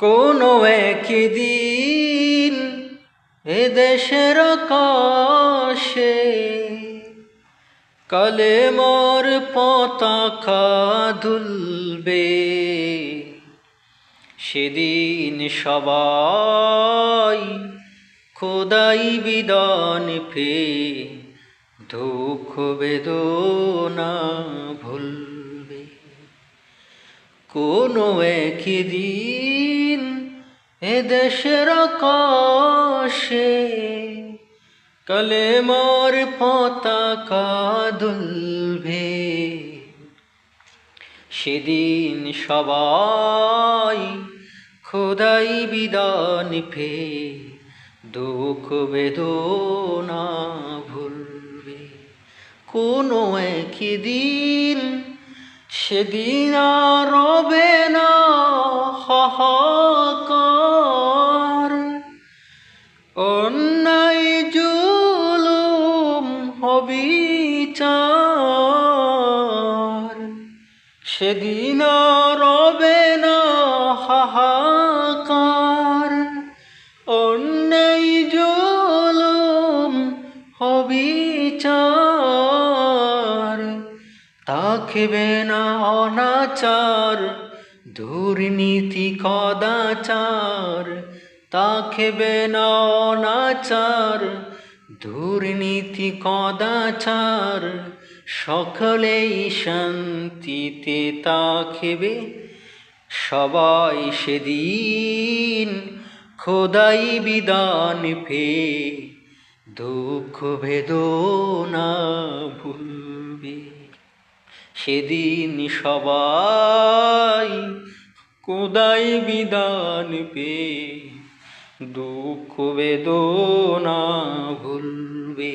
কোনো একদিন এ দেশের আকাশে কালে মোর পতাকা দুলবে সেদিন সবাই খোদাই বিদান ফে দুঃখ বেদনা ভুলবে। কোনো একদিন এ দেশের আকাশে কলেমার পতাকা দুলবে। সেদিন সবাই খোদাই বিদান ফে দুঃখ বেদনা ভুলবে। কোনো একদিন সেদিন আর রবে না হাহাকার। অন্যায় জুলুম হবিচার সেদিন রবে না হাহাকার। অন্যায় জুলুম হবিচার তাকবে না অনাচার, দুর্নীতি কদাচার। তাকবে না অনাচার দুর্নীতি কদাচার, সকলেই শান্তিতে তাকবে। সবাই সেদিন খোদাই বিদান ফে দুঃখ বেদনা ভুলবে। সেদিন সবাই কোদাই বিদান পে দুঃখ বেদনা ভুলবে।